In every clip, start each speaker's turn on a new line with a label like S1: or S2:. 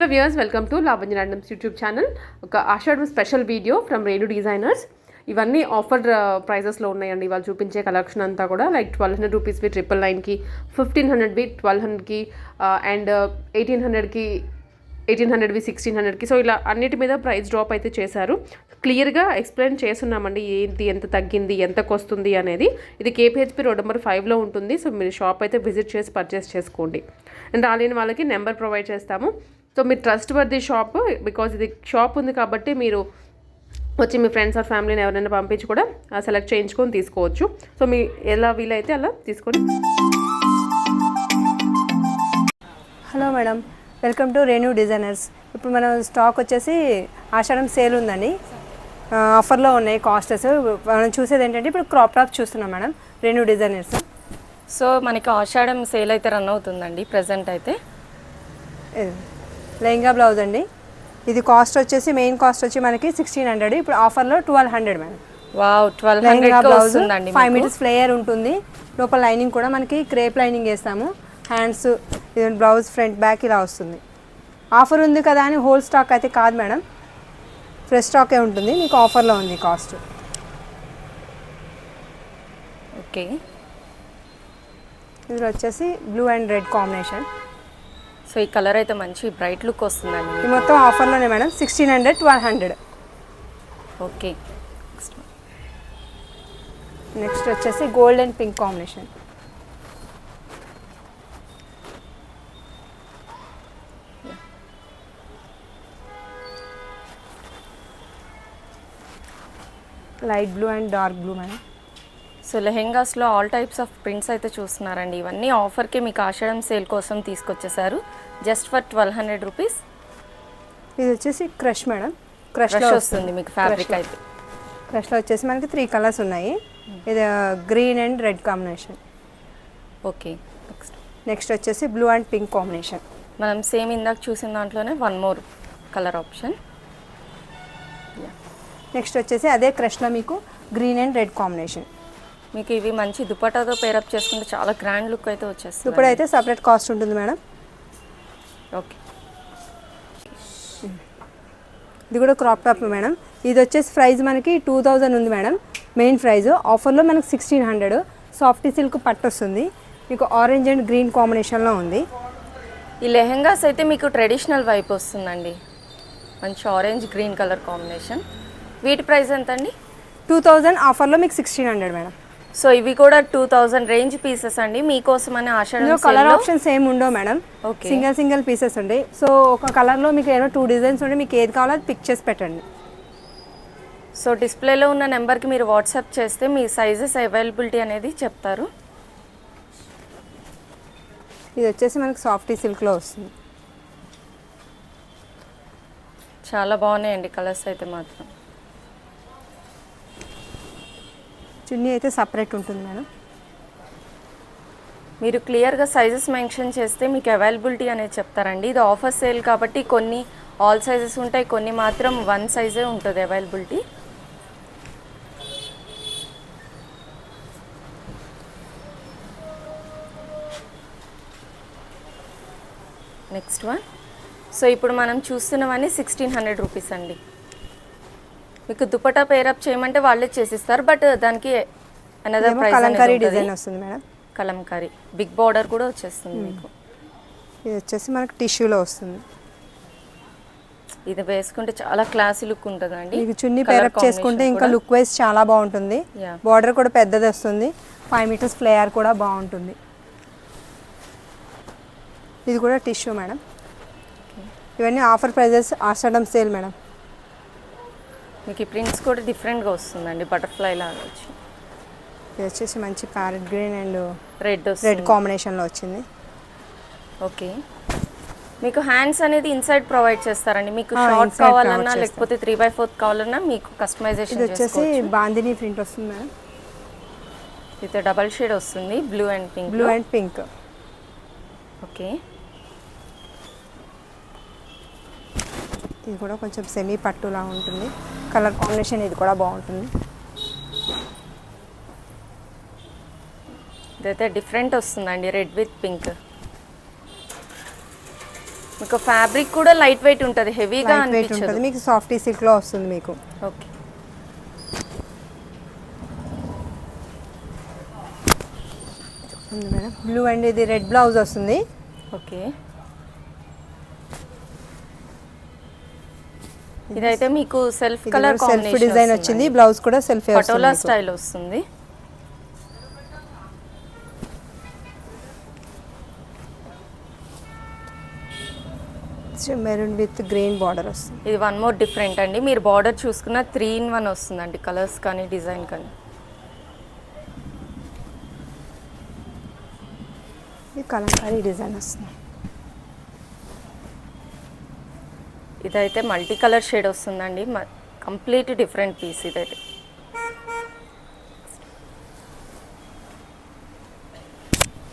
S1: Hello viewers welcome to Lavanya randoms YouTube channel ఒక Ashadam special video from Renu designers ఇవన్నీ offer ప్రైజెస్లో uh, ఉన్నాయండి. వాళ్ళు చూపించే కలెక్షన్ అంతా కూడా లైక్ ట్వెల్వ్ హండ్రెడ్ రూపీస్వి ట్రిపుల్ నైన్కి ఫిఫ్టీన్ హండ్రెడ్వి ట్వెల్వ్ హండ్రెడ్కి అండ్ ఎయిటీన్ హండ్రెడ్కి ఎయిటీన్ హండ్రెడ్వి సిక్స్టీన్ హండ్రెడ్కి సో ఇలా అన్నిటి మీద ప్రైస్ డ్రాప్ అయితే చేశారు. క్లియర్గా ఎక్స్ప్లెయిన్ చేస్తున్నామండి ఏంటి ఎంత తగ్గింది ఎంతకు వస్తుంది అనేది. ఇది కేపీహెచ్పి రోడ్ నెంబర్ ఫైవ్లో ఉంటుంది. సో మీరు షాప్ అయితే విజిట్ చేసి పర్చేస్ చేసుకోండి. అండ్ రాలేని వాళ్ళకి నెంబర్ ప్రొవైడ్ చేస్తాము. సో మీరు ట్రస్ట్ వర్ది షాప్ బికాజ్ ఇది షాప్ ఉంది కాబట్టి మీరు వచ్చి మీ ఫ్రెండ్స్ ఆర్ ఫ్యామిలీని ఎవరైనా పంపించి కూడా సెలెక్ట్ చేయించుకొని తీసుకోవచ్చు. సో మీ ఎలా వీలైతే అలా తీసుకొని
S2: hello madam welcome to Renu designers. ఇప్పుడు మన స్టాక్ వచ్చేసి ఆషాఢం సేల్ ఉందండి. ఆ, ఆఫర్లో ఉన్నాయి కాస్టెస్ మనం చూసేది ఏంటంటే ఇప్పుడు క్రాప్ టాప్ చూస్తున్నాం మేడం రెన్యూ డిజైనర్స్.
S3: సో మనకి ఆషాఢం సేల్ అయితే రన్ అవుతుందండి ప్రజెంట్ అయితే.
S2: లెహంగా బ్లౌజ్ అండి. ఇది కాస్ట్ వచ్చేసి మెయిన్ కాస్ట్ వచ్చి మనకి సిక్స్టీన్ హండ్రెడ్ ఇప్పుడు ఆఫర్లో twelve hundred madam.
S3: Wow twelve
S2: lehenga
S3: hundred
S2: blouse five metres flare ఉంటుంది. లోపల లైనింగ్ కూడా మనకి క్రేప్ లైనింగ్ వేస్తాము. హ్యాండ్స్ ఇది బ్లౌజ్ ఫ్రంట్ బ్యాక్ ఇలా వస్తుంది. ఆఫర్ ఉంది కదా అని హోల్ స్టాక్ అయితే కాదు మేడం. ఫ్రెష్ స్టాకే ఉంటుంది. మీకు ఆఫర్లో ఉంది కాస్ట్.
S3: ఓకే.
S2: ఇది వచ్చేసి blue and red combination
S3: so ఈ కలర్ అయితే మంచి బ్రైట్ లుక్ వస్తుందండి.
S2: ఇది మొత్తం ఆఫర్లోనే madam. Sixteen hundred twelve hundred
S3: okay.
S2: Next వచ్చేసి gold and pink combination light blue and dark blue madam
S3: so లెహెంగాస్లో all types of prints అయితే చూస్తున్నారండి. ఇవన్నీ ఆఫర్కి మీకు ఆషాఢం సేల్ కోసం తీసుకొచ్చేసారు. Just for twelve hundred rupees.
S2: ఇది వచ్చేసి క్రష్ మేడం. క్రష్
S3: రష్ వస్తుంది. మీకు ఫ్యాబ్రిక్ అయితే.
S2: క్రష్లో వచ్చేసి మనకి త్రీ కలర్స్ ఉన్నాయి. ఇది green and red combination
S3: okay. Next
S2: next వచ్చేసి బ్లూ అండ్ పింక్ కాంబినేషన్
S3: మనం సేమ్ ఇందాక చూసిన దాంట్లోనే one more colour option
S2: next వచ్చేసి అదే క్రష్లో మీకు గ్రీన్ అండ్ రెడ్ కాంబినేషన్
S3: మీకు ఇవి మంచి దుపట్టాతో పేరప్ చేసుకుంటే చాలా గ్రాండ్ లుక్ అయితే వచ్చేస్తుంది
S2: ఇప్పుడు అయితే సపరేట్ కాస్ట్ ఉంటుంది మేడం.
S3: ఓకే
S2: ఇది కూడా క్రాప్ టాప్ మేడం. ఇది వచ్చేసి ప్రైస్ మనకి టూ థౌజండ్ ఉంది మేడం. మెయిన్ ప్రైస్ ఆఫర్లో మనకి సిక్స్టీన్ హండ్రెడ్ సాఫ్ట్ సిల్క్ పట్టు వస్తుంది మీకు ఆరెంజ్ అండ్ గ్రీన్ కాంబినేషన్లో ఉంది.
S3: ఈ లెహెంగాస్ అయితే మీకు ట్రెడిషనల్ వైపు వస్తుందండి. మంచి ఆరెంజ్ గ్రీన్ కలర్ కాంబినేషన్ వీటి ప్రైస్ ఎంత అండి
S2: టూ థౌజండ్ ఆఫర్లో మీకు సిక్స్టీన్ హండ్రెడ్ మేడం.
S3: సో ఇవి కూడా టూ థౌజండ్ రేంజ్ పీసెస్ అండి. మీకోసం అని
S2: ఇందులో కలర్
S3: ఆషాఢం
S2: ఆప్షన్స్ ఏమి ఉండవు madam.
S3: Okay.
S2: Single single pieces ఉంటాయి. సో ఒక కలర్లో మీకు ఏదో టూ డిజైన్స్ ఉంటే మీకు ఏది కావాలో అది పిక్ చేసి పెట్టండి.
S3: సో డిస్ప్లేలో ఉన్న నెంబర్కి మీరు వాట్సాప్ చేస్తే మీ సైజెస్ అవైలబిలిటీ అనేది చెప్తారు.
S2: ఇది వచ్చేసి మనకి సాఫ్టీ సిల్క్లో వస్తుంది.
S3: చాలా బాగున్నాయండి కలర్స్ అయితే మాత్రం.
S2: చున్నీ అయితే సపరేట్ ఉంటుంది మేడం
S3: మీరు క్లియర్గా సైజెస్ మెన్షన్ చేస్తే మీకు అవైలబిలిటీ అనేది చెప్తారండి. ఇది ఆఫర్ సేల్ కాబట్టి కొన్ని ఆల్ సైజెస్ ఉంటాయి కొన్ని మాత్రం వన్ సైజే ఉంటుంది అవైలబిలిటీ నెక్స్ట్ వన్ సో ఇప్పుడు మనం చూస్తున్నవన్నీ సిక్స్టీన్ హండ్రెడ్ రూపీస్ అండి. మీకు దుపట్టా పేరప్ చేయమంటే వాళ్ళే చేసిస్తారు బట్ దానికి అనదర్ ప్రైస్
S2: కలంకారీ డిజైన్ వస్తుంది మేడం.
S3: కలంకారీ. బిగ్ బార్డర్ కూడా వచ్చేస్తుంది మీకు.
S2: ఇది వచ్చేసి మనకి టిష్యూలో వస్తుంది.
S3: ఇది వేసుకుంటే చాలా క్లాసీ లుక్ ఉంటుందండి.
S2: మీకు చున్నీ
S3: Colour
S2: పేరప్ చేసుకుంటే ఇంకా. లుక్ వైజ్ చాలా బాగుంటుంది. బార్డర్ కూడా పెద్దది వస్తుంది. ఫైవ్ మీటర్స్ ఫ్లేయర్ కూడా బాగుంటుంది. ఇది కూడా టిష్యూ మేడం. ఇవన్నీ offer prices Ashadam sale madam.
S3: మీకు ఈ ప్రింట్స్ కూడా డిఫరెంట్గా వస్తుందండి బటర్ఫ్లై లాగా వచ్చి.
S2: ఇది వచ్చేసి మంచి parrot green and
S3: red
S2: red కాంబినేషన్లో వచ్చింది.
S3: ఓకే. మీకు హ్యాండ్స్ అనేది ఇన్సైడ్ ప్రొవైడ్ చేస్తారండి. మీకు షార్ట్ కావాలన్నా. లేకపోతే త్రీ బై ఫోర్త్ కావాలన్నా మీకు కస్టమైజేషన్
S2: వచ్చేసి బాందిని ప్రింట్ వస్తుంది మేడం.
S3: ఇది డబల్ షేడ్ వస్తుంది blue and pink
S2: blue and pink
S3: okay.
S2: ఇది కూడా కొంచెం సెమీ పట్టులా ఉంటుంది. కలర్ కాంబినేషన్ ఇది కూడా బాగుంటుంది.
S3: ఇదైతే డిఫరెంట్ వస్తుందండి రెడ్ విత్ పింక్. మీకు ఫ్యాబ్రిక్ కూడా లైట్ వెయిట్ ఉంటుంది హెవీగా
S2: ఉంటుంది. మీకు సాఫ్టీ సిల్క్లో వస్తుంది మీకు.
S3: ఓకే.
S2: మేడం. బ్లూ అండ్ ఇది రెడ్ బ్లౌజ్ వస్తుంది.
S3: ఓకే. ఇదైతే మీకు సెల్ఫ్ కలర్
S2: సెల్ఫ్ డిజైన్ వచ్చింది బ్లౌజ్ కూడా సెల్ఫ్
S3: పటోలా స్టైల్ వస్తుంది.
S2: మెరూన్ విత్ గ్రీన్ బార్డర్ వస్తుంది.
S3: ఇది వన్ మోర్ డిఫరెంట్ అండి. మీరు బార్డర్ చూసుకున్న త్రీ ఇన్ వన్ వస్తుందండి కలర్స్ కానీ డిజైన్ కానీ.
S2: ఇది కలంకారీ డిజైన్ వస్తుంది.
S3: ఇదైతే మల్టీ కలర్ షేడ్ వస్తుందండి. కంప్లీట్ డిఫరెంట్ పీస్ ఇదైతే.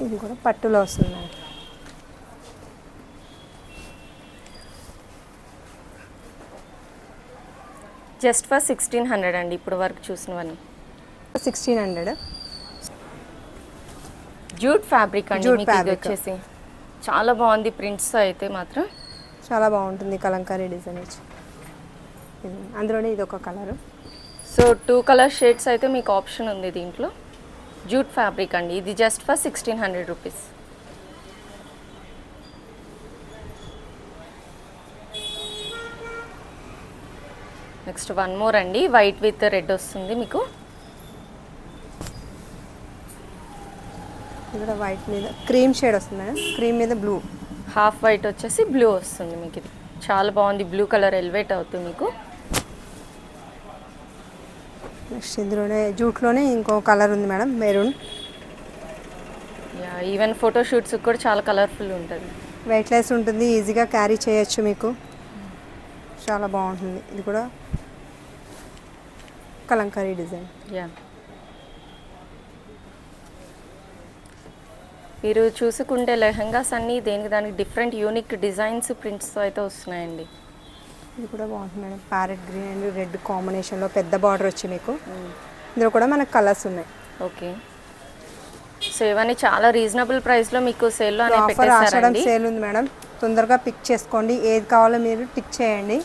S2: ఇది కూడా పట్టులో వస్తుంది madam
S3: just for sixteen hundred అండి ఇప్పుడు వరకు చూసినవన్నీ.
S2: Sixteen hundred.
S3: జూట్ ఫ్యాబ్రిక్ అండి. వచ్చేసి. చాలా బాగుంది ప్రింట్స్ అయితే మాత్రం.
S2: చాలా బాగుంటుంది కలంకారీ డిజైన్ వచ్చి. అందులోనే ఇది ఒక colour.
S3: So two colour shades అయితే మీకు ఆప్షన్ ఉంది దీంట్లో. జూట్ ఫ్యాబ్రిక్ అండి. ఇది just for sixteen hundred rupees next one more అండి. వైట్ విత్ రెడ్ వస్తుంది మీకు.
S2: ఇది కూడా వైట్ మీద క్రీమ్ షేడ్ వస్తుంది మేడం క్రీమ్ మీద బ్లూ
S3: హాఫ్ వైట్ వచ్చేసి బ్లూ వస్తుంది మీకు ఇది. చాలా బాగుంది బ్లూ కలర్ ఎలివేట్ అవుతుంది మీకు.
S2: నెక్స్ట్ ఇందులోనే జూట్లోనే ఇంకో కలర్ ఉంది madam maroon.
S3: Yeah even photo shoots కూడా చాలా కలర్ఫుల్ ఉంటుంది.
S2: వెయిట్లెస్ ఉంటుంది ఈజీగా క్యారీ చేయొచ్చు మీకు. చాలా బాగుంటుంది ఇది కూడా కలంకారీ డిజైన్.
S3: యా మీరు చూసుకుంటే లెహంగాస్ అన్నీ దేనికి దానికి డిఫరెంట్ యూనిక్ డిజైన్స్ ప్రింట్స్తో అయితే వస్తున్నాయండి.
S2: ఇది కూడా బాగుంటుంది madam. Parrot green and red కాంబినేషన్లో పెద్ద బార్డర్ వచ్చి మీకు. ఇందులో కూడా మనకు కలర్స్ ఉన్నాయి.
S3: ఓకే. సో ఇవన్నీ చాలా రీజనబుల్ ప్రైస్లో మీకు సేల్లో
S2: ఆఫర్ ఆషాఢం సేల్ ఉంది మేడం. తొందరగా పిక్ చేసుకోండి. ఏది కావాలో మీరు టిక్ చేయండి.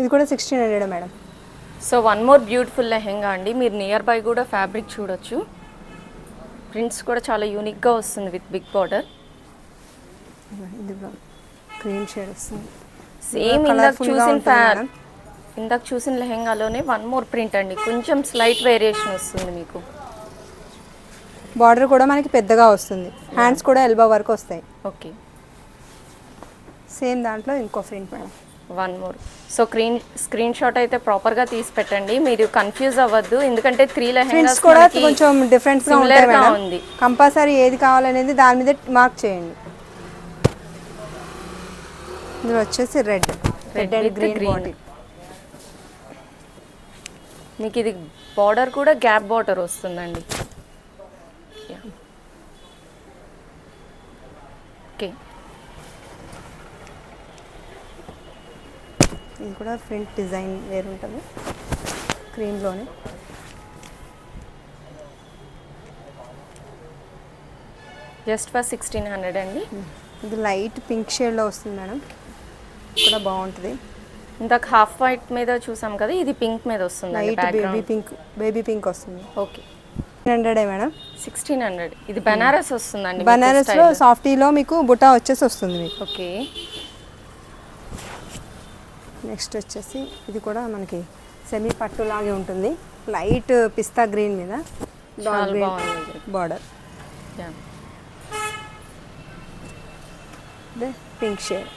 S2: ఇది కూడా sixteen hundred madam.
S3: So one more beautiful lehenga అండి. మీరు నియర్ బై కూడా ఫ్యాబ్రిక్ చూడొచ్చు. ప్రింట్స్ కూడా చాలా యూనిక్గా వస్తుంది విత్ బిగ్ బార్డర్.
S2: ఇది క్రీమ్ షేడ్ వస్తుంది.
S3: సేమ్ ఇందాక చూసిన. ఇందాక చూసిన లెహెంగాలోనే వన్ మోర్ ప్రింట్ అండి. కొంచెం స్లైట్ వేరియేషన్ వస్తుంది మీకు.
S2: బార్డర్ కూడా మనకి పెద్దగా వస్తుంది. హ్యాండ్స్ కూడా ఎల్బో వరకు వస్తాయి.
S3: ఓకే.
S2: సేమ్ దాంట్లో ఇంకో print madam.
S3: One more. So screen screenshot అయితే ప్రాపర్గా తీసి పెట్టండి. మీరు కన్ఫ్యూజ్ అవ్వద్దు. ఎందుకంటే త్రీ లెహెంగాస్
S2: కూడా కొంచెం
S3: similar గా ఉంది.
S2: కంపల్సరీ ఏది కావాలనేది దాని మీద మార్క్ చేయండి. ఇందులో వచ్చేసి red red and green. Body
S3: మీకు ఇది బార్డర్ కూడా గ్యాప్ బార్డర్ వస్తుందండి. ఓకే
S2: ఇది కూడా ఫ్రంట్ డిజైన్ వేరు ఉంటుంది క్రీమ్లోనే
S3: జస్ట్ ఫర్ సిక్స్టీన్ హండ్రెడ్ అండి.
S2: ఇది లైట్ పింక్ షేడ్లో వస్తుంది మేడం కూడా బాగుంటుంది.
S3: ఇందాక హాఫ్ వైట్ మీద చూసాం కదా ఇది పింక్ మీద వస్తుంది
S2: light baby pink baby pink వస్తుంది.
S3: ఓకే.
S2: హండ్రెడే మేడం?
S3: Sixteen hundred. ఇది బనారస్ వస్తుందండి
S2: బనారస్లో. సాఫ్టీలో మీకు బుటా వచ్చేసి వస్తుంది మీకు.
S3: ఓకే.
S2: నెక్స్ట్ వచ్చేసి ఇది కూడా మనకి సెమీ పట్టు లాగే ఉంటుంది. లైట్ పిస్తా గ్రీన్ మీద. బార్డర్. Pink shade.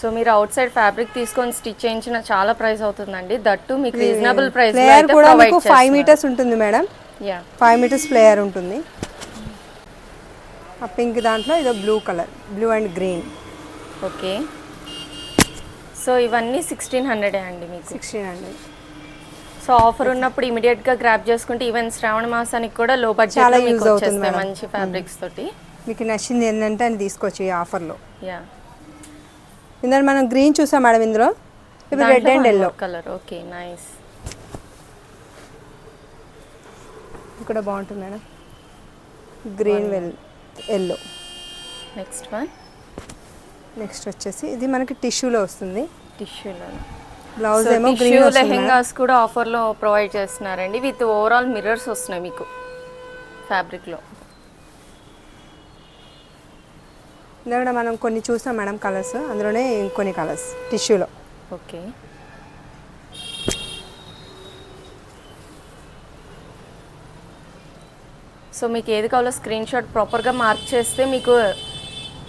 S3: సో మీరు అవుట్ సైడ్ ఫ్యాబ్రిక్ తీసుకొని స్టిచ్ చేయించిన చాలా ప్రైస్ అవుతుందండి. దట్టు మీకు రీజనబుల్ ప్రైస్
S2: కూడా మీకు ఫైవ్ మీటర్స్ ఉంటుంది madam
S3: yeah.
S2: Five metres flare ఉంటుంది. ఆ పింక్ దాంట్లో ఇదో blue colour blue and green
S3: okay. So ఇవన్నీ సిక్స్టీన్ హండ్రెడే అండి మీకు.
S2: సిక్స్టీన్ హండ్రెడ్
S3: సో ఆఫర్ ఉన్నప్పుడు ఇమీడియట్గా గ్రాప్ చేసుకుంటే ఈవెన్ శ్రావణ మాసానికి కూడా లో బడ్జెట్
S2: చాలా
S3: లో మీకు వచ్చేస్తాయి. మంచి ఫ్యాబ్రిక్స్ తోటి.
S2: మీకు నచ్చింది ఏంటంటే అని తీసుకోవచ్చు ఈ ఆఫర్లో.
S3: యా
S2: ఇందులో మనం గ్రీన్ చూసాం మేడం ఇందులో. ఇప్పుడు red and yellow
S3: colour okay nice
S2: కూడా బాగుంటుంది madam. Green well yellow
S3: next one
S2: next వచ్చేసి ఇది మనకి టిష్యూలో వస్తుంది.
S3: టిష్యూలో.
S2: బ్లౌజ్ ఏమో గ్రీన్.
S3: లెహెంగాస్ కూడా ఆఫర్లో ప్రొవైడ్ చేస్తున్నారండి. విత్ ఓవరాల్ మిర్రర్స్ వస్తున్నాయి మీకు ఫ్యాబ్రిక్లో.
S2: ఇందాక మనం కొన్ని చూసాం మేడం కలర్స్. అందులోనే ఇంకొన్ని కలర్స్ టిష్యూలో.
S3: ఓకే. సో మీకు ఏది కావాలో స్క్రీన్ షాట్ ప్రాపర్గా మార్క్ చేస్తే మీకు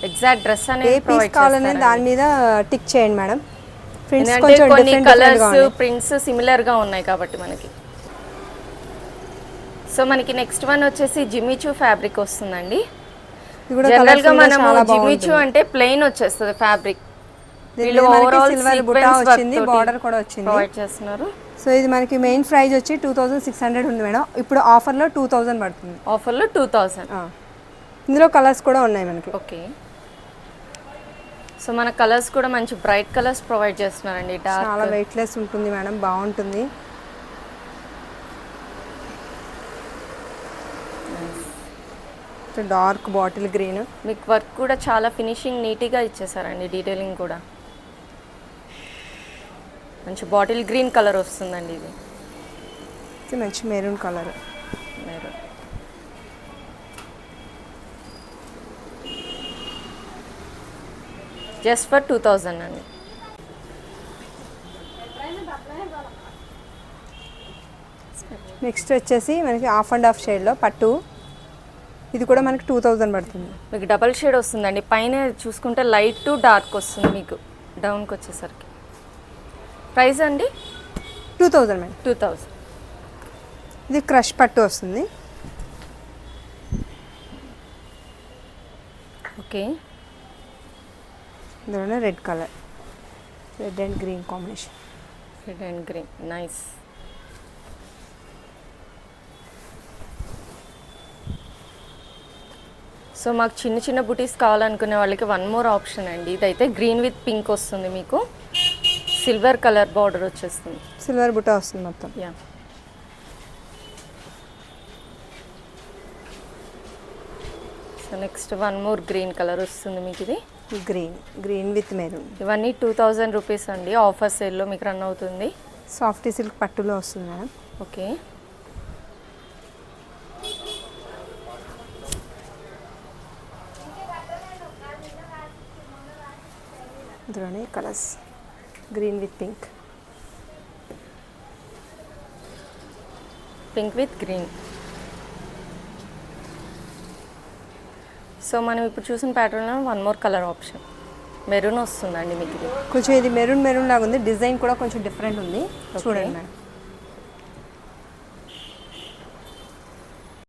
S3: ఎగ్జాక్ట్ డ్రెస్
S2: ఏ
S3: అనేది
S2: పీస్ కావాలనేది దాని మీద టిక్ చేయండి మేడం. ప్రింట్స్ కొంచెం
S3: కొన్ని కలర్స్ ప్రింట్స్ సిమిలర్గా ఉన్నాయి కాబట్టి మనకి. సో మనకి నెక్స్ట్ వన్ వచ్చేసి జిమిచూ ఫ్యాబ్రిక్ వస్తుందండి.
S2: ఇది కూడా
S3: జనరల్గా గా జిమిచూ
S2: బాగుంటుంది.
S3: అంటే ప్లెయిన్ వచ్చేస్తుంది ఫ్యాబ్రిక్
S2: silver బుట్ట వచ్చింది, border కూడా వచ్చింది.
S3: ప్రొవైడ్ చేస్తున్నారు.
S2: సో ఇది మనకి మెయిన్ ప్రైస్ వచ్చి టూ థౌజండ్ సిక్స్ హండ్రెడ్ ఉంది మేడం. ఇప్పుడు ఆఫర్లో టూ థౌజండ్ పడుతుంది.
S3: ఆఫర్లో టూ థౌజండ్
S2: ఆ. ఇందులో కలర్స్ కూడా ఉన్నాయి మనకి.
S3: ఓకే సో మన కలర్స్ కూడా మంచి బ్రైట్ కలర్స్ ప్రొవైడ్ చేస్తున్నారండి
S2: చాలా వెయిట్లెస్ ఉంటుంది మేడం బాగుంటుంది. డార్క్ బాటిల్ గ్రీన్
S3: మీకు వర్క్ కూడా చాలా ఫినిషింగ్ నీట్గా ఇచ్చేసారండి డీటెయిలింగ్ కూడా. మంచి బాటిల్ గ్రీన్ కలర్ వస్తుందండి ఇది.
S2: మంచి మెరూన్ కలర్
S3: మీరు జస్ట్ ఫర్ టూ థౌజండ్ అండి.
S2: నెక్స్ట్ వచ్చేసి మనకి హాఫ్ అండ్ హాఫ్ షేడ్లో పట్టు. ఇది కూడా మనకి టూ థౌజండ్ పడుతుంది.
S3: మీకు డబల్ షేడ్ వస్తుందండి. పైన చూసుకుంటే లైట్ టు డార్క్ వస్తుంది మీకు. డౌన్కి వచ్చేసరికి. ప్రైస్ అండి?
S2: Two thousand madam.
S3: Two thousand.
S2: ఇది క్రష్ పట్టు వస్తుంది.
S3: ఓకే.
S2: ఇందులోనే red colour. Red and green combination.
S3: Red and green. Nice. So మాకు చిన్న చిన్న బుటీస్ కావాలనుకునే వాళ్ళకి వన్ మోర్ ఆప్షన్ అండి. ఇదైతే గ్రీన్ విత్ పింక్ వస్తుంది మీకు. సిల్వర్ కలర్ బార్డర్ వచ్చేస్తుంది.
S2: సిల్వర్ బుట్ట వస్తుంది మొత్తం.
S3: Yeah. So next one more green colour వస్తుంది మీకు ఇది.
S2: Green green with maroon.
S3: ఇవన్నీ టూ థౌజండ్ రూపీస్ అండి. ఆఫర్ సేల్లో మీకు రన్ అవుతుంది.
S2: సాఫ్టీ సిల్క్ పట్టులో వస్తుంది మేడం.
S3: ఓకే.
S2: ఇందులోనే colours. Green with pink.
S3: Pink with green. So మనం ఇప్పుడు చూసిన ప్యాటర్న్లో one more colour option maroon వస్తుందండి మీకు ఇది
S2: కొంచెం ఇది మెరూన్ మెరూన్ లాగా ఉంది డిజైన్ కూడా కొంచెం డిఫరెంట్ ఉంది. చూడండి మేడం.